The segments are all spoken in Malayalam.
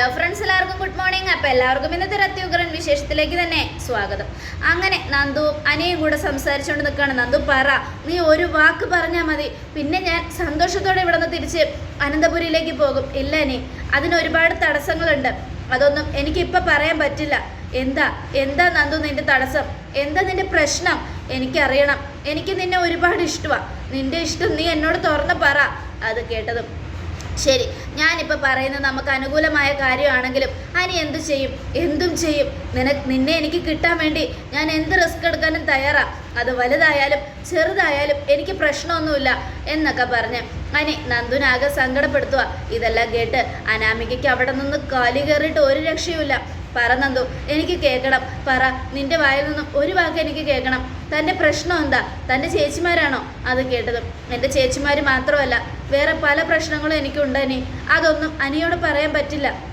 ഹലോ ഫ്രണ്ട്സ് എല്ലാവർക്കും ഗുഡ് മോർണിംഗ് അപ്പോൾ എല്ലാവർക്കും ഇന്നത്തെ ഒരു അത്യുഗ്രൻ വിശേഷത്തിലേക്ക് തന്നെ സ്വാഗതം. അങ്ങനെ നന്ദുവും അനിയും കൂടെ സംസാരിച്ചുകൊണ്ട് നിൽക്കുകയാണ് നന്ദു പറ. നീ ഒരു വാക്ക് പറഞ്ഞാൽ മതി. പിന്നെ ഞാൻ സന്തോഷത്തോടെ ഇവിടെ നിന്ന് തിരിച്ച് അനന്തപുരിയിലേക്ക് പോകും. ഇല്ല അനി അതിന് ഒരുപാട് തടസ്സങ്ങളുണ്ട്. അതൊന്നും എനിക്കിപ്പോൾ പറയാൻ പറ്റില്ല. എന്താ? എന്താ നന്ദു നിന്റെ തടസ്സം? എന്താ നിന്റെ പ്രശ്നം? എനിക്കറിയണം. എനിക്ക് നിന്നെ ഒരുപാട് ഇഷ്ടമാണ് നിന്റെ ഇഷ്ടം നീ എന്നോട് തുറന്ന് പറ. അത് കേട്ടതും ശരി ഞാനിപ്പോൾ പറയുന്നത് നമുക്ക് അനുകൂലമായ കാര്യമാണെങ്കിലും അനി എന്ത് ചെയ്യും? എന്തും ചെയ്യും. നിന നിന്നെ എനിക്ക് കിട്ടാൻ വേണ്ടി ഞാൻ എന്ത് റിസ്ക് എടുക്കാനും തയ്യാറാണ് അത് വലുതായാലും ചെറുതായാലും എനിക്ക് പ്രശ്നമൊന്നുമില്ല എന്നൊക്കെ പറഞ്ഞ് അനി നന്ദുനാകെ സങ്കടപ്പെടുത്തുക ഇതെല്ലാം കേട്ട് അനാമികയ്ക്ക് അവിടെ നിന്ന് കാലി കയറിയിട്ട് ഒരു രക്ഷയുമില്ല. പറ നന്ദു എനിക്ക് കേൾക്കണം. പറ നിന്റെ വായിൽ നിന്നും ഒരു വാക്ക് എനിക്ക് കേൾക്കണം. തന്റെ പ്രശ്നം എന്താ? തന്റെ ചേച്ചിമാരാണോ? അത് കേട്ടതും. എന്റെ ചേച്ചിമാർ മാത്രമല്ല വേറെ പല പ്രശ്നങ്ങളും എനിക്കുണ്ട് അനി. അതൊന്നും അനിയോട് പറയാൻ പറ്റില്ല.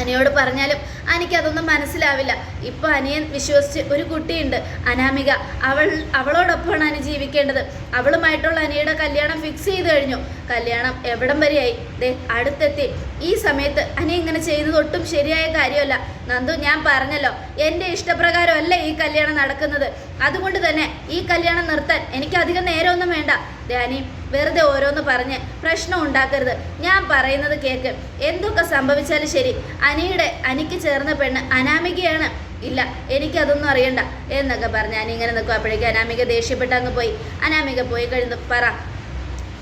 അനിയോട് പറഞ്ഞാലും അനിക്കതൊന്നും മനസ്സിലാവില്ല. ഇപ്പോൾ അനിയൻ വിശ്വസിച്ച് ഒരു കുട്ടിയുണ്ട് അനാമിക. അവൾ അവളോടൊപ്പമാണ് അനി ജീവിക്കേണ്ടത്. അവളുമായിട്ടുള്ള അനിയുടെ കല്യാണം ഫിക്സ് ചെയ്ത് കഴിഞ്ഞു. കല്യാണം എവിടം വരെയായി? ദേ അടുത്തെത്തി. ഈ സമയത്ത് അനി ഇങ്ങനെ ചെയ്യുന്നത് ഒട്ടും ശരിയായ കാര്യമല്ല. നന്ദു ഞാൻ പറഞ്ഞല്ലോ. എന്റെ ഇഷ്ടപ്രകാരമല്ല ഈ കല്യാണം നടക്കുന്നത്. അതുകൊണ്ട് തന്നെ ഈ കല്യാണം നിർത്താൻ എനിക്ക് അധികം നേരമൊന്നും വേണ്ട. ധ്യാനി വെറുതെ ഓരോന്ന് പറഞ്ഞ് പ്രശ്നം ഉണ്ടാക്കരുത്. ഞാൻ പറയുന്നത് കേക്ക്. എന്തൊക്കെ സംഭവിച്ചാലും ശരി. അനിയുടെ അനിക്ക് ചേർന്ന പെണ്ണ് അനാമികയാണ്. ഇല്ല എനിക്കതൊന്നും അറിയണ്ട എന്നൊക്കെ പറഞ്ഞ് അനി ഇങ്ങനെ നിൽക്കും അപ്പോഴേക്കും അനാമിക ദേഷ്യപ്പെട്ട് അങ്ങ് പോയി. അനാമിക പോയി കഴിഞ്ഞു പറ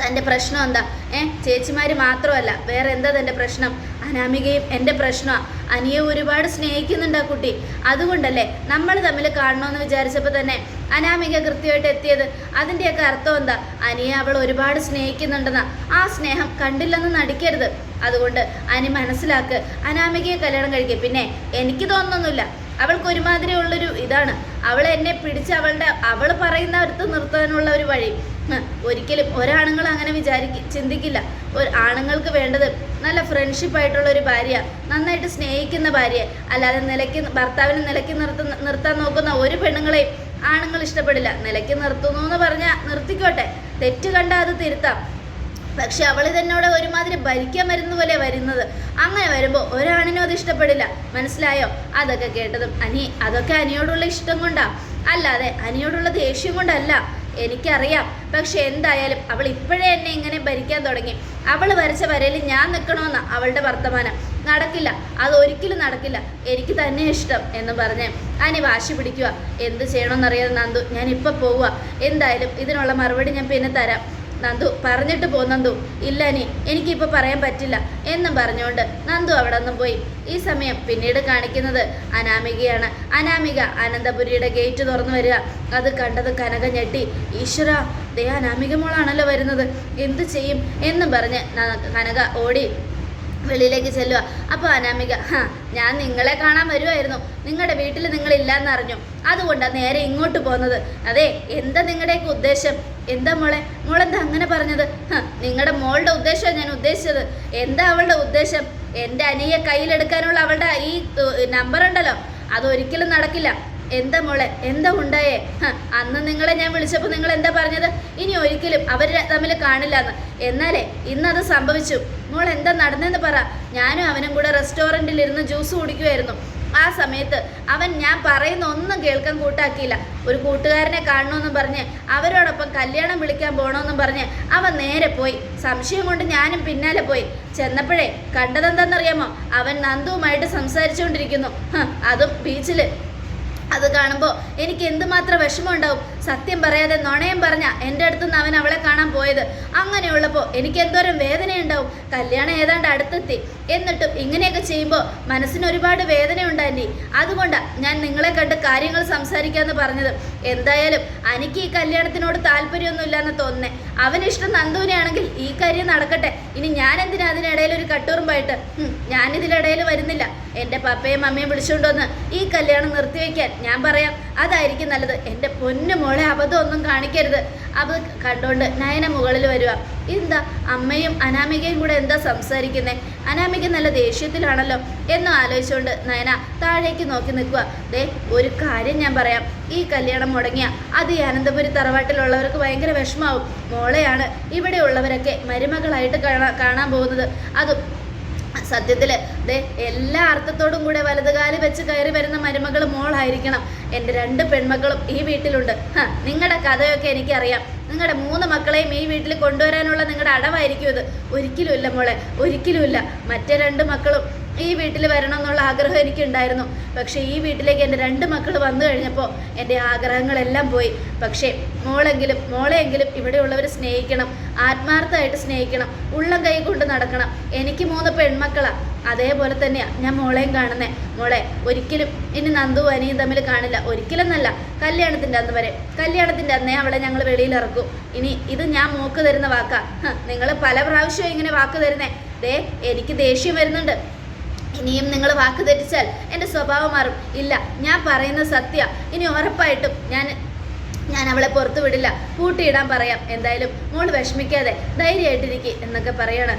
തന്റെ പ്രശ്നം എന്താ? ഏ ചേച്ചിമാർ മാത്രമല്ല വേറെ എന്താ തന്റെ പ്രശ്നം? അനാമികയും എന്റെ പ്രശ്നമാണ് അനിയെ ഒരുപാട് സ്നേഹിക്കുന്നുണ്ട് ആ കുട്ടി. അതുകൊണ്ടല്ലേ നമ്മൾ തമ്മിൽ കാണണമെന്ന് വിചാരിച്ചപ്പോൾ തന്നെ അനാമിക കൃത്യമായിട്ട് എത്തിയത്. അതിന്റെയൊക്കെ അർത്ഥം എന്താ? അനിയെ അവൾ ഒരുപാട് സ്നേഹിക്കുന്നുണ്ടെന്നാ. ആ സ്നേഹം കണ്ടില്ലെന്ന് നടിക്കരുത്. അതുകൊണ്ട് അനി മനസ്സിലാക്ക് അനാമികയെ കല്യാണം കഴിക്കുക പിന്നെ എനിക്ക് തോന്നുന്നൊന്നുമില്ല. അവൾക്ക് ഒരുമാതിരി ഉള്ളൊരു ഇതാണ്. അവൾ എന്നെ പിടിച്ച് അവളുടെ അവൾ പറയുന്ന നിർത്താനുള്ള ഒരു വഴി. ഒരിക്കലും ഒരാണുങ്ങൾ അങ്ങനെ വിചാരിക്ക ചിന്തിക്കില്ല. ഒരു ആണുങ്ങൾക്ക് വേണ്ടത് നല്ല ഫ്രണ്ട്ഷിപ്പ് ആയിട്ടുള്ള ഒരു ഭാര്യ നന്നായിട്ട് സ്നേഹിക്കുന്ന ഭാര്യ അല്ലാതെ നിലയ്ക്ക് ഭർത്താവിനെ നിലയ്ക്ക് നിർത്ത നിർത്താൻ നോക്കുന്ന ഒരു പെണ്ണുങ്ങളെയും ആണുങ്ങൾ ഇഷ്ടപ്പെടില്ല. നിലയ്ക്ക് നിർത്തുന്നു എന്ന് പറഞ്ഞാൽ നിർത്തിക്കോട്ടെ. തെറ്റ് കണ്ടാൽ അത് തിരുത്താം. പക്ഷെ അവൾ ഇതെന്നോട് ഒരുമാതിരി ഭരിക്കാൻ വരുന്ന പോലെ വരുന്നത്. അങ്ങനെ വരുമ്പോൾ ഒരാണിനും അത് ഇഷ്ടപ്പെടില്ല. മനസ്സിലായോ? അതൊക്കെ കേട്ടതും അനി അതൊക്കെ അനിയോടുള്ള ഇഷ്ടം കൊണ്ടാ. അല്ലാതെ അനിയോടുള്ള ദേഷ്യം കൊണ്ടല്ല. എനിക്കറിയാം. പക്ഷെ എന്തായാലും അവൾ ഇപ്പോഴേ എന്നെ ഇങ്ങനെ ഭരിക്കാൻ തുടങ്ങി. അവൾ വരച്ച വരയിൽ ഞാൻ നിൽക്കണമെന്ന അവളുടെ വർത്തമാനം. നടക്കില്ല. അത് ഒരിക്കലും നടക്കില്ല. എനിക്ക് തന്നെ ഇഷ്ടം എന്ന് പറഞ്ഞ് അനി വാശി പിടിക്കുക എന്ത് ചെയ്യണമെന്നറിയാതെ നന്ദു ഞാൻ ഇപ്പം പോവുക എന്തായാലും ഇതിനുള്ള മറുപടി ഞാൻ പിന്നെ തരാം. നന്ദു പറഞ്ഞിട്ട് പോ നന്ദു. ഇല്ല നീ എനിക്കിപ്പോൾ പറയാൻ പറ്റില്ല. എന്നും പറഞ്ഞുകൊണ്ട് നന്ദു അവിടെ നിന്നും പോയി. ഈ സമയം പിന്നീട് കാണിക്കുന്നത് അനാമികയാണ്. അനാമിക അനന്തപുരിയുടെ ഗേറ്റ് തുറന്നു വരിക. അത് കണ്ടത് കനക ഞെട്ടി. ഈശ്വര ദേ അനാമിക മോളാണല്ലോ വരുന്നത്. എന്ത് ചെയ്യും? എന്നും പറഞ്ഞ് കനക ഓടി വെളിയിലേക്ക് ചെല്ലുക. അപ്പോൾ അനാമിക ഞാൻ നിങ്ങളെ കാണാൻ വരുമായിരുന്നു നിങ്ങളുടെ വീട്ടിൽ നിങ്ങളില്ലാന്ന് അറിഞ്ഞു. അതുകൊണ്ടാണ് നേരെ ഇങ്ങോട്ട് പോകുന്നത് അതെ എന്താ നിങ്ങളുടെയൊക്കെ ഉദ്ദേശം? എന്താ മോളെ? മോളെന്താ അങ്ങനെ പറഞ്ഞത്? നിങ്ങളുടെ മോളുടെ ഉദ്ദേശമാണ് ഞാൻ ഉദ്ദേശിച്ചത്. എന്താ അവളുടെ ഉദ്ദേശം? എന്റെ അനിയെ കയ്യിലെടുക്കാനുള്ള അവളുടെ ഈ നമ്പർ ഉണ്ടല്ലോ. അതൊരിക്കലും നടക്കില്ല. എന്താ മോളെ? എന്താ ഉണ്ടായേ? അന്ന് നിങ്ങളെ ഞാൻ വിളിച്ചപ്പോൾ നിങ്ങൾ എന്താ പറഞ്ഞത്? ഇനി ഒരിക്കലും അവർ തമ്മിൽ കാണില്ല എന്ന് എന്നാലേ ഇന്നത് സംഭവിച്ചു. മോൾ എന്താ നടന്നെന്ന് പറ. ഞാനും അവനും കൂടെ റെസ്റ്റോറന്റിൽ ഇരുന്ന് ജ്യൂസ് കുടിക്കുമായിരുന്നു ആ സമയത്ത് അവൻ ഞാൻ പറയുന്ന ഒന്നും കേൾക്കാൻ കൂട്ടാക്കിയില്ല. ഒരു കൂട്ടുകാരനെ കാണണമെന്നും പറഞ്ഞ് അവരോടൊപ്പം കല്യാണം വിളിക്കാൻ പോകണമെന്നും പറഞ്ഞ് അവൻ നേരെ പോയി. സംശയം കൊണ്ട് ഞാനും പിന്നാലെ പോയി. ചെന്നപ്പോഴേ കണ്ടതെന്താണെന്നറിയാമോ അവൻ നന്ദുവുമായിട്ട് സംസാരിച്ചുകൊണ്ടിരിക്കുന്നു. അതും ബീച്ചിൽ അത് കാണുമ്പോൾ എനിക്ക് എന്തുമാത്രം വിഷമം ഉണ്ടാവും സത്യം പറയാതെ നുണയം പറഞ്ഞ എന്റെ അടുത്ത് നിന്ന് അവൻ അവളെ കാണാൻ പോയത്. അങ്ങനെയുള്ളപ്പോൾ എനിക്ക് എന്തോരം വേദനയുണ്ടാവും. കല്യാണം ഏതാണ്ട് അടുത്തെത്തി. എന്നിട്ടും ഇങ്ങനെയൊക്കെ ചെയ്യുമ്പോൾ മനസ്സിന് ഒരുപാട് വേദന ഉണ്ടായി അതുകൊണ്ടാണ് ഞാൻ നിങ്ങളെ കണ്ട് കാര്യങ്ങൾ സംസാരിക്കാമെന്ന് പറഞ്ഞത്. എന്തായാലും എനിക്ക് ഈ കല്യാണത്തിനോട് താല്പര്യമൊന്നുമില്ല എന്ന് തോന്നുന്നേ. അവനിഷ്ടം നന്ദുവിനെയാണെങ്കിൽ ഈ കാര്യം നടക്കട്ടെ. ഇനി ഞാൻ എന്തിനാ അതിനിടയിൽ ഒരു കട്ടുറുമ്പായിട്ട്? പോയിട്ട് ഞാനിതിലിടയിൽ വരുന്നില്ല. എന്റെ പപ്പയും അമ്മയും വിളിച്ചുകൊണ്ടുവന്ന് ഈ കല്യാണം നിർത്തിവെക്കാൻ ഞാൻ പറയാം. അതായിരിക്കും നല്ലത്. എന്റെ പൊന്നു മോളെ അബദ്ധമൊന്നും കാണിക്കരുത്. അത് കണ്ടുകൊണ്ട് നയന മുകളിൽ വരിക എന്താ അമ്മയും അനാമികയും കൂടെ എന്താ സംസാരിക്കുന്നത് അനാമിക നല്ല ദേഷ്യത്തിലാണല്ലോ. എന്നും ആലോചിച്ചുകൊണ്ട് നയന താഴേക്ക് നോക്കി നിൽക്കുക ദേ ഒരു കാര്യം ഞാൻ പറയാം. ഈ കല്യാണം മുടങ്ങിയ അത് ഈ അനന്തപുരി തറവാട്ടിലുള്ളവർക്ക് ഭയങ്കര വിഷമാവും. മോളെയാണ് ഇവിടെ ഉള്ളവരൊക്കെ മരുമകളായിട്ട് കാണാ കാണാൻ പോകുന്നത്. അതും സത്യത്തിൽ ദേ എല്ലാ അർത്ഥത്തോടും കൂടെ വലതുകാലി വെച്ച് കയറി വരുന്ന മരുമകൾ മോളായിരിക്കണം. എന്റെ രണ്ട് പെൺമക്കളും ഈ വീട്ടിലുണ്ട്. നിങ്ങളുടെ കഥയൊക്കെ എനിക്കറിയാം. നിങ്ങളുടെ മൂന്ന് മക്കളെയും ഈ വീട്ടിൽ കൊണ്ടുവരാനുള്ള നിങ്ങളുടെ അടവായിരിക്കും ഇത്. ഒരിക്കലുമില്ല മോളെ ഒരിക്കലുമില്ല മറ്റേ രണ്ട് മക്കളും ഈ വീട്ടിൽ വരണം എന്നുള്ള ആഗ്രഹം എനിക്കുണ്ടായിരുന്നു. പക്ഷേ ഈ വീട്ടിലേക്ക് എന്റെ രണ്ട് മക്കൾ വന്നു കഴിഞ്ഞപ്പോൾ എന്റെ ആഗ്രഹങ്ങളെല്ലാം പോയി. പക്ഷേ മോളെങ്കിലും മോളെയെങ്കിലും ഇവിടെയുള്ളവർ സ്നേഹിക്കണം ആത്മാർത്ഥമായിട്ട് സ്നേഹിക്കണം ഉള്ളം കൈ കൊണ്ട് നടക്കണം. എനിക്ക് മൂന്ന് പെൺമക്കളാണ് അതേപോലെ തന്നെയാണ് ഞാൻ മോളെയും കാണുന്നത് മോളെ ഒരിക്കലും ഇനി നന്ദു അനിയും തമ്മിൽ കാണില്ല. ഒരിക്കലെന്നല്ല കല്യാണത്തിന്റെ അന്ന് വരെ. കല്യാണത്തിന്റെ അന്നേ അവളെ ഞങ്ങൾ വെളിയിൽ ഇറക്കും. ഇനി ഇത് ഞാൻ മോക്ക് തരുന്ന വാക്കാ. നിങ്ങൾ പല പ്രാവശ്യവും ഇങ്ങനെ വാക്ക് തരുന്നേ. ദേ എനിക്ക് ദേഷ്യം വരുന്നുണ്ട്. ഇനിയും നിങ്ങൾ വാക്ക് തെറ്റിച്ചാൽ എന്റെ സ്വഭാവം മാറും. ഇല്ല ഞാൻ പറയുന്ന സത്യ. ഇനി ഉറപ്പായിട്ടും ഞാൻ ഞാൻ അവളെ പുറത്തു വിടില്ല. പൂട്ടിയിടാൻ പറയാം. എന്തായാലും മോൾ വിഷമിക്കാതെ ധൈര്യമായിട്ടിരിക്കുക എന്നൊക്കെ പറയണം.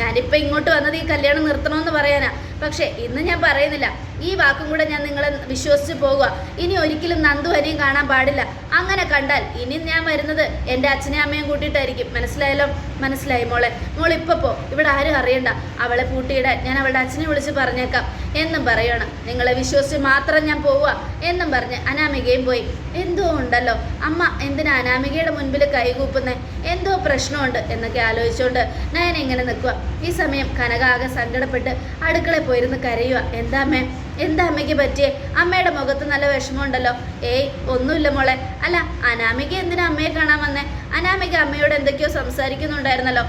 ഞാനിപ്പോൾ ഇങ്ങോട്ട് വന്നത് ഈ കല്യാണം നിർത്തണമെന്ന് പറയാനാ. പക്ഷേ ഇന്ന് ഞാൻ പറയുന്നില്ല. ഈ വാക്കും കൂടെ ഞാൻ നിങ്ങളെ വിശ്വസിച്ച് പോകുക. ഇനി ഒരിക്കലും നന്ദു അനിയും കാണാൻ പാടില്ല. അങ്ങനെ കണ്ടാൽ ഇനി ഞാൻ വരുന്നത് എന്റെ അച്ഛനെയും അമ്മയും കൂട്ടിയിട്ടായിരിക്കും. മനസ്സിലായല്ലോ? മനസ്സിലായി മോളെ. മോൾ ഇപ്പൊ പോ. ഇവിടെ ആരും അറിയണ്ട. അവളെ കൂട്ടിയിടാൻ ഞാൻ അവളുടെ അച്ഛനെ വിളിച്ച് പറഞ്ഞേക്കാം. എന്നും പറയണം. നിങ്ങളെ വിശ്വസിച്ച് മാത്രം ഞാൻ പോവുക. എന്നും പറഞ്ഞ് അനാമികയും പോയി. എന്തോ ഉണ്ടല്ലോ? അമ്മ എന്തിനാ അനാമികയുടെ മുൻപിൽ കൈകൂപ്പുന്നേ? എന്തോ പ്രശ്നമുണ്ട് എന്നൊക്കെ ആലോചിച്ചുകൊണ്ട് നയന ഇങ്ങനെ നിൽക്കുക ഈ സമയം കനകാകെ സങ്കടപ്പെട്ട് അടുക്കളയിൽ പോയിരുന്ന് കരയുക എന്താ അമ്മേ? എന്താ അമ്മയ്ക്ക് പറ്റിയേ? അമ്മയുടെ മുഖത്ത് നല്ല വിഷമമുണ്ടല്ലോ. ഏയ് ഒന്നുമില്ല മോളെ. അല്ല അനാമിക എന്തിനാ അമ്മയെ കാണാൻ വന്നേ? അനാമിക അമ്മയോട് എന്തൊക്കെയോ സംസാരിക്കുന്നുണ്ടായിരുന്നല്ലോ.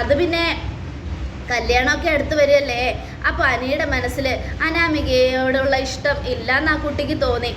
അത് പിന്നെ കല്യാണമൊക്കെ അടുത്ത് വരികയല്ലേ? അപ്പോൾ അനിയുടെ മനസ്സിൽ അനാമികയോടുള്ള ഇഷ്ടം ഇല്ലാന്ന് ആ കുട്ടിക്ക് തോന്നി.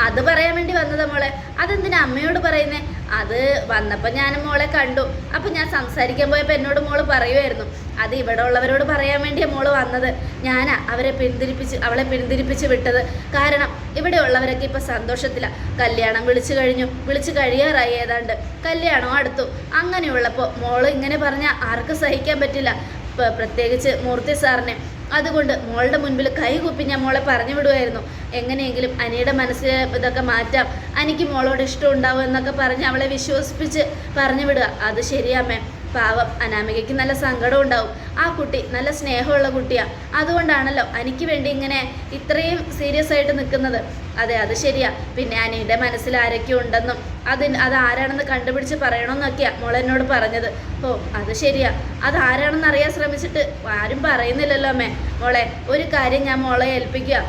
അത് പറയാൻ വേണ്ടി വന്നതാ മോളെ. അതെന്തിനാ അമ്മയോട് പറയുന്നേ? അത് വന്നപ്പോൾ ഞാൻ മോളെ കണ്ടു. അപ്പോൾ ഞാൻ സംസാരിക്കാൻ പോയപ്പോൾ എന്നോട് മോൾ പറയുമായിരുന്നു അത് ഇവിടെ ഉള്ളവരോട് പറയാൻ വേണ്ടിയാണ് മോൾ വന്നത്. ഞാനാ അവരെ പിന്തിരിപ്പിച്ച് അവളെ പിന്തിരിപ്പിച്ച് വിട്ടത്. കാരണം ഇവിടെ ഉള്ളവരൊക്കെ ഇപ്പൊ സന്തോഷത്തില. കല്യാണം വിളിച്ചു കഴിഞ്ഞു. വിളിച്ചു കഴിയാറായി ഏതാണ്ട്. കല്യാണോ അടുത്തു. അങ്ങനെയുള്ളപ്പോൾ മോൾ ഇങ്ങനെ പറഞ്ഞാൽ ആർക്കും സഹിക്കാൻ പറ്റില്ല. പ്രത്യേകിച്ച് മൂർത്തി സാറിനെ. അതുകൊണ്ട് മോളുടെ മുൻപിൽ കൈകുപ്പി ഞാൻ മോളെ പറഞ്ഞു വിടുമായിരുന്നു എങ്ങനെയെങ്കിലും അനിയുടെ മനസ്സിൽ ഇതൊക്കെ മാറ്റാം. അനിക്ക് മോളോട് ഇഷ്ടം ഉണ്ടാവും എന്നൊക്കെ പറഞ്ഞ് അവളെ വിശ്വസിപ്പിച്ച് പറഞ്ഞു വിടുക. അത് ശരിയാമേ പാവം അനാമികയ്ക്ക് നല്ല സങ്കടം ഉണ്ടാവും. ആ കുട്ടി നല്ല സ്നേഹമുള്ള കുട്ടിയാണ് അതുകൊണ്ടാണല്ലോ എനിക്ക് വേണ്ടി ഇങ്ങനെ ഇത്രയും സീരിയസ് ആയിട്ട് നിൽക്കുന്നത്. അതെ അത് ശരിയാ. പിന്നെ അനിയുടെ മനസ്സിൽ ആരൊക്കെ ഉണ്ടെന്നും അതിന് അത് ആരാണെന്ന് കണ്ടുപിടിച്ച് പറയണമെന്നൊക്കെയാ മോളെന്നോട് പറഞ്ഞത്. ഓ അത് ശരിയാ. അത് ആരാണെന്ന് അറിയാൻ ശ്രമിച്ചിട്ട് ആരും പറയുന്നില്ലല്ലോ അമ്മേ. മോളെ ഒരു കാര്യം ഞാൻ മോളെ ഏൽപ്പിക്കുക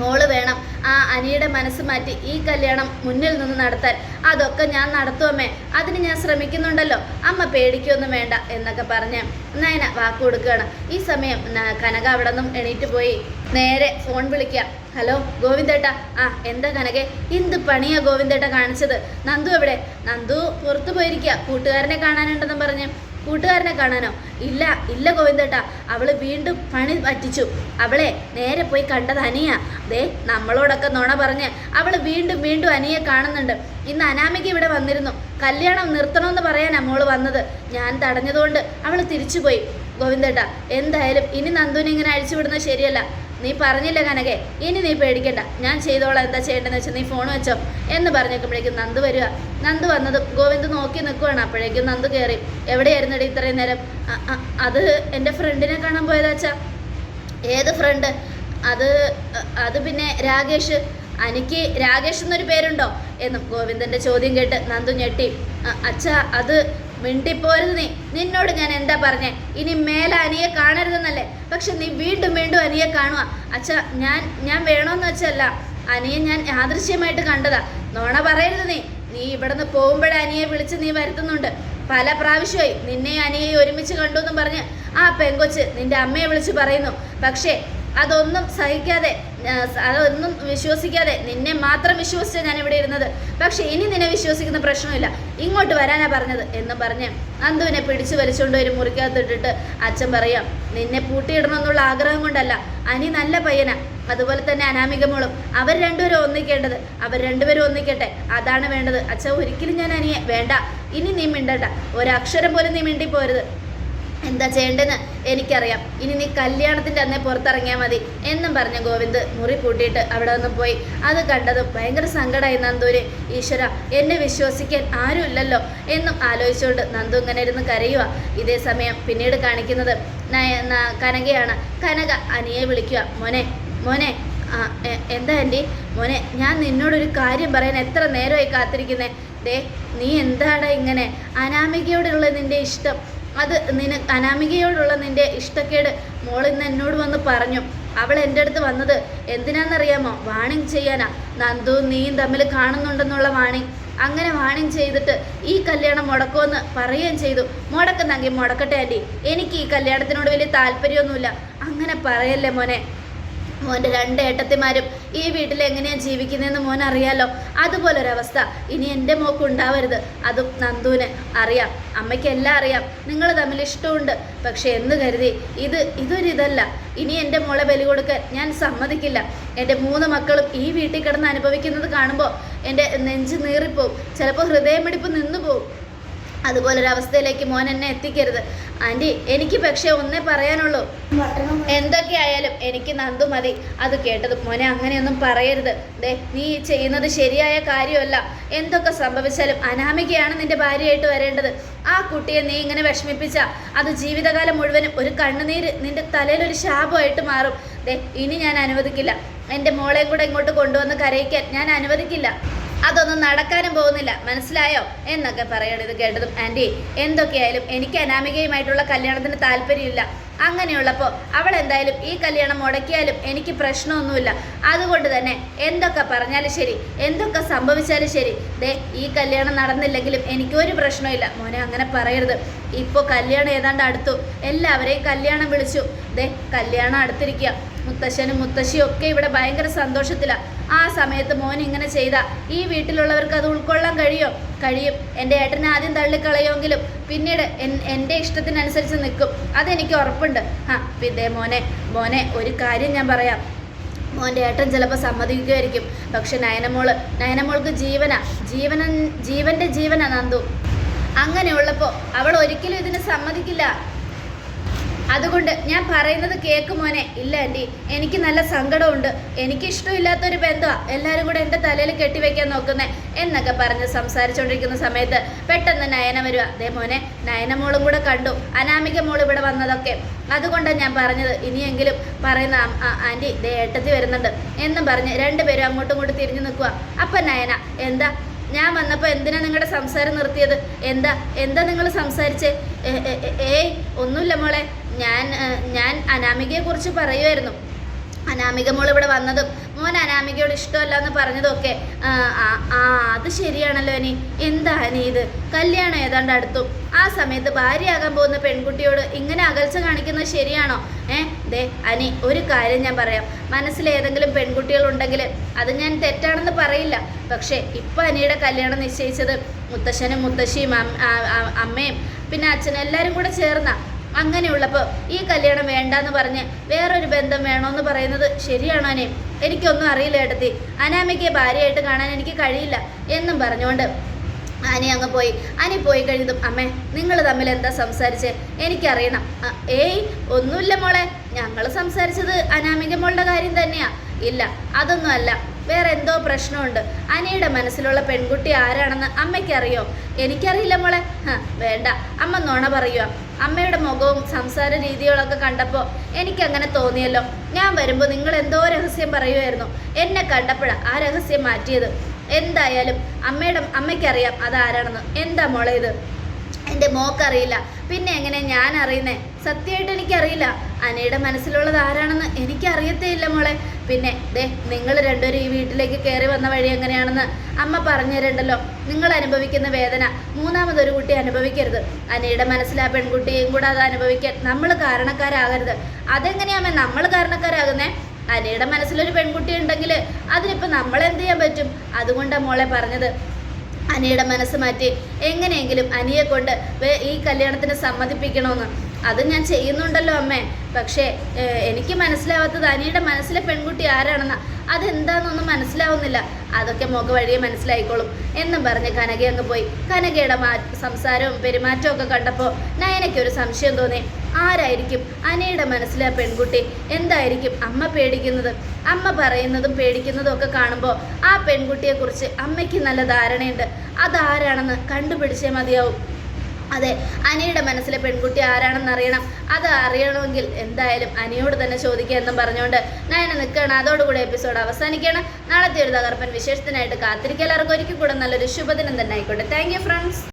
മോൾ വേണം ആ അനിയുടെ മനസ്സ് മാറ്റി ഈ കല്യാണം മുന്നിൽ നിന്ന് നടത്താൻ. അതൊക്കെ ഞാൻ നടത്തുമേ അതിന് ഞാൻ ശ്രമിക്കുന്നുണ്ടല്ലോ. അമ്മ പേടിക്കൊന്നും വേണ്ട എന്നൊക്കെ പറഞ്ഞ് നയന വാക്ക് കൊടുക്കുകയാണ്. ഈ സമയം കനക അവിടെ നിന്നും എണീറ്റ് പോയി നേരെ ഫോൺ വിളിക്കുക. ഹലോ ഗോവിന്ദേട്ട. ആ എന്താ കനകെ? എന്ത് പണിയാ ഗോവിന്ദേട്ട കാണിച്ചത്? നന്ദു എവിടെ? നന്ദു പുറത്തു പോയിരിക്കുക. കൂട്ടുകാരനെ കാണാനുണ്ടെന്നും പറഞ്ഞ്. കൂട്ടുകാരനെ കാണാനോ? ഇല്ല ഇല്ല ഗോവിന്ദേട്ടാ. അവൾ വീണ്ടും പണി പറ്റിച്ചു. അവളെ നേരെ പോയി കണ്ടത് അനിയ. ദേ നമ്മളോടൊക്കെ നുണ പറഞ്ഞ് അവൾ വീണ്ടും വീണ്ടും അനിയെ കാണുന്നുണ്ട്. ഇന്ന് അനാമിക ഇവിടെ വന്നിരുന്നു. കല്യാണം നിർത്തണമെന്ന് പറയാനാ മോൾ വന്നത്. ഞാൻ തടഞ്ഞതുകൊണ്ട് അവൾ തിരിച്ചുപോയി. ഗോവിന്ദേട്ടാ എന്തായാലും ഇനി നന്ദുവിനെ ഇങ്ങനെ അഴിച്ചുവിടുന്നത് ശരിയല്ല. നീ പറഞ്ഞില്ല കനകെ? ഇനി നീ പേടിക്കണ്ട. ഞാൻ ചെയ്തോളാം. എന്താ ചെയ്യേണ്ടതെന്ന് വെച്ചാൽ നീ ഫോൺ വെച്ചോ. എന്ന് പറഞ്ഞേക്കുമ്പോഴേക്കും നന്ദു വരിക. നന്ദ് വന്നത് ഗോവിന്ദ് നോക്കി നിൽക്കുവാണ് അപ്പോഴേക്കും നന്ദ് കയറി എവിടെയായിരുന്നടി ഇത്രയും നേരം? "അ- അ- അത് എന്റെ ഫ്രണ്ടിനെ കാണാൻ പോയതാച്ചാ ഏത് ഫ്രണ്ട് അത് അത് പിന്നെ രാകേഷ്. എനിക്ക് രാകേഷ് എന്നൊരു പേരുണ്ടോ? എന്നും ഗോവിന്ദന്റെ ചോദ്യം കേട്ട് നന്ദു ഞെട്ടി. "അ- അച്ഛാ അത് മിണ്ടിപ്പോരുത് നീ. നിന്നോട് ഞാൻ എന്താ പറഞ്ഞേ? ഇനി മേലെ അനിയെ കാണരുതെന്നല്ലേ? പക്ഷെ നീ വീണ്ടും വീണ്ടും അനിയെ കാണുക അച്ഛ ഞാൻ ഞാൻ വേണമെന്ന് വെച്ചല്ല അനിയെ ഞാൻ യാദൃശ്യമായിട്ട് കണ്ടതാ. നോണ പറയരുത് നീ. നീ ഇവിടുന്ന് പോകുമ്പോഴേ അനിയെ വിളിച്ച് നീ വരുത്തുന്നുണ്ട്. പല പ്രാവശ്യമായി നിന്നെ അനിയെ ഒരുമിച്ച് കണ്ടു എന്നും പറഞ്ഞ് ആ പെങ്കൊച്ച് നിന്റെ അമ്മയെ വിളിച്ച് പറയുന്നു. പക്ഷേ അതൊന്നും സഹിക്കാതെ അതൊന്നും വിശ്വസിക്കാതെ നിന്നെ മാത്രം വിശ്വസിച്ച ഞാൻ ഇവിടെ ഇരുന്നത്. പക്ഷെ ഇനി നിന്നെ വിശ്വസിക്കുന്ന പ്രശ്നമില്ല. ഇങ്ങോട്ട് വരാനാ പറഞ്ഞത് എന്ന് പറഞ്ഞ് അന്തുവിനെ പിടിച്ചു വലിച്ചുകൊണ്ട് ഒരു മുറിക്കകത്തിട്ടിട്ട് അച്ഛൻ പറയാം നിന്നെ പൂട്ടിയിടണമെന്നുള്ള ആഗ്രഹം കൊണ്ടല്ല. അനി നല്ല പയ്യനാ. അതുപോലെ തന്നെ അനാമികമോളും. അവർ രണ്ടുപേരും ഒന്നിക്കേണ്ടത് അവർ രണ്ടുപേരും ഒന്നിക്കട്ടെ. അതാണ് വേണ്ടത്. അച്ഛൻ ഒരിക്കലും ഞാൻ അനിയെ വേണ്ട. ഇനി നീ മിണ്ടണ്ട. ഒരക്ഷരം പോലും നീ മിണ്ടിപ്പോരുത്. എന്താ ചെയ്യേണ്ടതെന്ന് എനിക്കറിയാം. ഇനി നീ കല്യാണത്തിന്റെ അന്നേ പുറത്തിറങ്ങിയാൽ മതി എന്നും പറഞ്ഞ ഗോവിന്ദ് മുറി പൂട്ടിയിട്ട് അവിടെ നിന്ന് പോയി. അത് കണ്ടത് ഭയങ്കര സങ്കടമായി നന്ദൂര്. ഈശ്വര എന്നെ വിശ്വസിക്കാൻ ആരുമില്ലല്ലോ എന്നും ആലോചിച്ചുകൊണ്ട് നന്ദു ഇങ്ങനെ ഇരുന്ന് കരയുക ഇതേ സമയം പിന്നീട് കാണിക്കുന്നത് കനകയാണ്. കനക അനിയെ വിളിക്കുക മോനെ മോനെ എന്താ ആന്റി? മോനെ ഞാൻ നിന്നോടൊരു കാര്യം പറയാൻ എത്ര നേരമായി കാത്തിരിക്കുന്നേ? ദേ നീ എന്താടാ ഇങ്ങനെ? അനാമികയോടുള്ള നിന്റെ ഇഷ്ടം. അത് നിന അനാമികയോടുള്ള നിന്റെ ഇഷ്ടക്കേട് മോൾ ഇന്ന് എന്നോട് വന്ന് പറഞ്ഞു. അവൾ എന്റെ അടുത്ത് വന്നത് എന്തിനാണെന്നറിയാമോ വാണിംഗ് ചെയ്യാനാ. നന്ദു നീയും തമ്മിൽ കാണുന്നുണ്ടെന്നുള്ള വാണിംഗ്. അങ്ങനെ വാണിംഗ് ചെയ്തിട്ട് ഈ കല്യാണം മുടക്കുമെന്ന് പറയുകയും ചെയ്തു. മുടക്കുന്നെങ്കിൽ മുടക്കട്ടെ ആന്റി. എനിക്ക് ഈ കല്യാണത്തിനോട് വലിയ താല്പര്യമൊന്നുമില്ല. അങ്ങനെ പറയല്ലേ മോനെ. മോന്റെ രണ്ട് ഏട്ടത്തിമാരും ഈ വീട്ടിൽ എങ്ങനെയാണ് ജീവിക്കുന്നതെന്ന് മോൻ അറിയാലോ. അതുപോലൊരവസ്ഥ ഇനി എന്റെ മോക്ക് ഉണ്ടാവരുത്. അതും നന്ദുവിന് അറിയാം. അമ്മയ്ക്ക് എല്ലാം അറിയാം. നിങ്ങൾ തമ്മിൽ ഇഷ്ടമുണ്ട്. പക്ഷെ എന്ന് കരുതി ഇത് ഇതൊരിതല്ല. ഇനി എന്റെ മോളെ ബലി കൊടുക്കാൻ ഞാൻ സമ്മതിക്കില്ല. എന്റെ മൂന്ന് മക്കളും ഈ വീട്ടിൽ കിടന്ന് അനുഭവിക്കുന്നത് കാണുമ്പോൾ എന്റെ നെഞ്ച് നീറിപ്പോവും. ചിലപ്പോൾ ഹൃദയമിടിപ്പ് നിന്നു പോവും അതുപോലൊരവസ്ഥയിലേക്ക് മോൻ എന്നെ എത്തിക്കരുത്. ആന്റി എനിക്ക് പക്ഷേ ഒന്നേ പറയാനുള്ളൂ. എന്തൊക്കെയായാലും എനിക്ക് നന്ദു മതി. അത് കേട്ടത് മോനെ അങ്ങനെയൊന്നും പറയരുത്. ദേ നീ ചെയ്യുന്നത് ശരിയായ കാര്യമല്ല. എന്തൊക്കെ സംഭവിച്ചാലും അനാമികയാണ് നിന്റെ ഭാര്യയായിട്ട് വരേണ്ടത്. ആ കുട്ടിയെ നീ ഇങ്ങനെ വിഷമിപ്പിച്ച അത് ജീവിതകാലം മുഴുവനും ഒരു കണ്ണുനീര് നിന്റെ തലയിൽ ഒരു ശാപമായിട്ട് മാറും. ദേ ഇനി ഞാൻ അനുവദിക്കില്ല. എന്റെ മോളെയും കൂടെ ഇങ്ങോട്ട് കൊണ്ടുവന്ന് കരയിക്കാൻ ഞാൻ അനുവദിക്കില്ല. അതൊന്നും നടക്കാനും പോകുന്നില്ല. മനസ്സിലായോ? എന്നൊക്കെ പറയണം ഇത് കേട്ടതും ആന്റി എന്തൊക്കെയായാലും എനിക്ക് അനാമികയുമായിട്ടുള്ള കല്യാണത്തിന് താല്പര്യമില്ല. അങ്ങനെയുള്ളപ്പോൾ അവൾ എന്തായാലും ഈ കല്യാണം മുടക്കിയാലും എനിക്ക് പ്രശ്നമൊന്നുമില്ല. അതുകൊണ്ട് തന്നെ എന്തൊക്കെ പറഞ്ഞാലും ശരി എന്തൊക്കെ സംഭവിച്ചാലും ശരി ദേ ഈ കല്യാണം നടന്നില്ലെങ്കിലും എനിക്കൊരു പ്രശ്നമില്ല. മോനെ അങ്ങനെ പറയരുത്. ഇപ്പോൾ കല്യാണം ഏതാണ്ട് അടുത്തു. എല്ലാവരെയും കല്യാണം വിളിച്ചു. ദേ കല്യാണം അടുത്തിരിക്കുക. മുത്തശ്ശനും മുത്തശ്ശിയും ഒക്കെ ഇവിടെ ഭയങ്കര സന്തോഷത്തിലാണ് ആ സമയത്ത് മോൻ ഇങ്ങനെ ചെയ്ത. ഈ വീട്ടിലുള്ളവർക്ക് അത് ഉൾക്കൊള്ളാൻ കഴിയോ. കഴിയും. എന്റെ ഏട്ടനെ ആദ്യം തള്ളിക്കളയുമെങ്കിലും പിന്നീട് എൻ- എന്റെ ഇഷ്ടത്തിനനുസരിച്ച് നിൽക്കും. അതെനിക്ക് ഉറപ്പുണ്ട്. ആ പിന്നെ മോനെ മോനെ ഒരു കാര്യം ഞാൻ പറയാം. മോന്റെ ഏട്ടൻ ചിലപ്പോൾ സമ്മതിക്കുമായിരിക്കും പക്ഷെ നയനമോൾ നയനമോൾക്ക് ജീവന. ജീവനൻ ജീവന്റെ ജീവന നന്ദു. അങ്ങനെയുള്ളപ്പോൾ അവൾ ഒരിക്കലും ഇതിന് സമ്മതിക്കില്ല. അതുകൊണ്ട് ഞാൻ പറയുന്നത് കേക്ക് മോനെ. ഇല്ല ആന്റി. എനിക്ക് നല്ല സങ്കടമുണ്ട്. എനിക്ക് ഇഷ്ടമില്ലാത്തൊരു ബന്ധമാണ് എല്ലാവരും കൂടെ എന്റെ തലയിൽ കെട്ടിവെക്കാൻ നോക്കുന്നേ. എന്നൊക്കെ പറഞ്ഞ് സംസാരിച്ചുകൊണ്ടിരിക്കുന്ന സമയത്ത് പെട്ടെന്ന് നയന വരിക അതേ മോനെ നയന മോളും കൂടെ കണ്ടു. അനാമിക മോൾ ഇവിടെ വന്നതൊക്കെ. അതുകൊണ്ടാണ് ഞാൻ പറഞ്ഞത്. ഇനിയെങ്കിലും പറയുന്ന ആന്റി ദേ ഏട്ടത്തി വരുന്നുണ്ട്. എന്നും പറഞ്ഞ് രണ്ടുപേരും അങ്ങോട്ടും ഇങ്ങോട്ടും തിരിഞ്ഞു നിൽക്കുക അപ്പം നയന എന്താ? ഞാൻ വന്നപ്പോൾ എന്തിനാ നിങ്ങളുടെ സംസാരം നിർത്തിയത്? എന്താ? എന്താ നിങ്ങൾ സംസാരിച്ചേ? ഏയ് ഒന്നുമില്ല മോളെ. ഞാൻ ഞാൻ അനാമികയെ കുറിച്ച് പറയുമായിരുന്നു അനാമിക മോൾ ഇവിടെ വന്നതും മോൻ അനാമികയോട് ഇഷ്ടമല്ല എന്ന് പറഞ്ഞതൊക്കെ ആ അത് ശരിയാണല്ലോ ഇനി എന്താ അനി ഇത്? കല്യാണം ഏതാണ്ട് അടുത്തു. ആ സമയത്ത് ഭാര്യയാകാൻ പോകുന്ന പെൺകുട്ടിയോട് ഇങ്ങനെ അകൽച്ച കാണിക്കുന്നത് ശരിയാണോ? ഏ ദേ അനി ഒരു കാര്യം ഞാൻ പറയാം. മനസ്സിൽ ഏതെങ്കിലും പെൺകുട്ടികളുണ്ടെങ്കിൽ അത് ഞാൻ തെറ്റാണെന്ന് പറയില്ല. പക്ഷേ ഇപ്പം അനിയുടെ കല്യാണം നിശ്ചയിച്ചത് മുത്തശ്ശനും മുത്തശ്ശിയും അമ്മയും പിന്നെ അച്ഛനും എല്ലാവരും കൂടെ ചേർന്ന. അങ്ങനെയുള്ളപ്പോൾ ഈ കല്യാണം വേണ്ടെന്ന് പറഞ്ഞ് വേറൊരു ബന്ധം വേണമെന്ന് പറയുന്നത് ശരിയാണോ അനെ? എനിക്കൊന്നും അറിയില്ല ഏട്ടത്തി. അനാമയ്ക്ക് ഭാര്യയായിട്ട് കാണാൻ എനിക്ക് കഴിയില്ല എന്നും പറഞ്ഞുകൊണ്ട് അനി അങ്ങ് പോയി. അനി പോയി കഴിഞ്ഞതും അമ്മേ നിങ്ങൾ തമ്മിൽ എന്താ സംസാരിച്ച്? എനിക്കറിയണം. "അ, ഏയ് ഒന്നുമില്ല മോളെ. ഞങ്ങൾ സംസാരിച്ചത് അനാമിക മോളുടെ കാര്യം തന്നെയാ. ഇല്ല അതൊന്നും അല്ല. വേറെ എന്തോ പ്രശ്നമുണ്ട്. അനിയുടെ മനസ്സിലുള്ള പെൺകുട്ടി ആരാണെന്ന് അമ്മയ്ക്കറിയോ? എനിക്കറിയില്ല മോളെ. വേണ്ട. അമ്മ നോണ പറയുക അമ്മയുടെ മുഖവും സംസാര രീതികളൊക്കെ കണ്ടപ്പോൾ എനിക്കങ്ങനെ തോന്നിയല്ലോ. ഞാൻ വരുമ്പോൾ നിങ്ങൾ എന്തോ രഹസ്യം പറയുമായിരുന്നു എന്നെ കണ്ടപ്പോഴാണ് ആ രഹസ്യം മാറ്റിയത്. എന്തായാലും അമ്മയുടെ അമ്മയ്ക്കറിയാം അതാരാണെന്ന്. എന്താ മോളെ ഇത്? എന്റെ മോക്കറിയില്ല. പിന്നെ എങ്ങനെ ഞാൻ അറിയുന്നേ സത്യമായിട്ട് എനിക്കറിയില്ല. അനയുടെ മനസ്സിലുള്ളത് ആരാണെന്ന് എനിക്കറിയത്തേ ഇല്ല മോളെ. പിന്നെ ദേ നിങ്ങൾ രണ്ടുപേരും ഈ വീട്ടിലേക്ക് കയറി വന്ന വഴി എങ്ങനെയാണെന്ന് അമ്മ പറഞ്ഞു തരണ്ടല്ലോ നിങ്ങൾ അനുഭവിക്കുന്ന വേദന മൂന്നാമതൊരു കുട്ടി അനുഭവിക്കരുത്. അനയുടെ മനസ്സിൽ ആ പെൺകുട്ടിയും കൂടെ അത് അനുഭവിക്കാൻ നമ്മൾ കാരണക്കാരാകരുത്. അതെങ്ങനെയാമേ നമ്മൾ കാരണക്കാരാകുന്നേ? അനയുടെ മനസ്സിലൊരു പെൺകുട്ടി ഉണ്ടെങ്കിൽ അതിനിപ്പോൾ നമ്മൾ എന്ത് ചെയ്യാൻ പറ്റും? അതുകൊണ്ടാണ് മോളെ പറഞ്ഞത്. അനിയുടെ മനസ്സ് മാറ്റി എങ്ങനെയെങ്കിലും അനിയെ കൊണ്ട് ഈ കല്യാണത്തിന് സമ്മതിപ്പിക്കണമെന്ന് അത് ഞാൻ ചെയ്യുന്നുണ്ടല്ലോ അമ്മേ. പക്ഷേ എനിക്ക് മനസ്സിലാവാത്തത് അനിയുടെ മനസ്സിലെ പെൺകുട്ടി ആരാണെന്ന? അതെന്താണെന്നൊന്നും മനസ്സിലാവുന്നില്ല. അതൊക്കെ മുഖ വഴിയെ മനസ്സിലായിക്കോളും എന്നും പറഞ്ഞ് കനക അങ്ങ് പോയി. കനകയുടെ മാ സംസാരവും പെരുമാറ്റവും ഒക്കെ കണ്ടപ്പോൾ നയനയ്ക്ക് ഒരു സംശയം തോന്നി. ആരായിരിക്കും അനയുടെ മനസ്സിലെ പെൺകുട്ടി? എന്തായിരിക്കും അമ്മ പേടിക്കുന്നത്? അമ്മ പറയുന്നതും പേടിക്കുന്നതും ഒക്കെ കാണുമ്പോൾ ആ പെൺകുട്ടിയെക്കുറിച്ച് അമ്മയ്ക്ക് നല്ല ധാരണയുണ്ട്. അതാരാണെന്ന് കണ്ടുപിടിച്ചേ മതിയാവും. അതെ അനിയുടെ മനസ്സിലെ പെൺകുട്ടി ആരാണെന്ന് അറിയണം. അത് അറിയണമെങ്കിൽ എന്തായാലും അനിയോട് തന്നെ ചോദിക്കുക എന്നും പറഞ്ഞുകൊണ്ട് നയന നിൽക്കുകയാണ്. അതോടുകൂടി എപ്പിസോഡ് അവസാനിക്കുകയാണ്. നാളത്തെ ഒരു തകർപ്പൻ വിശേഷത്തിനായിട്ട് കാത്തിരിക്കുക. എല്ലാവർക്കും ഒരിക്കൽ കൂടെ നല്ലൊരു ശുഭദിനം തന്നെ ആയിക്കോട്ടെ. Thank friends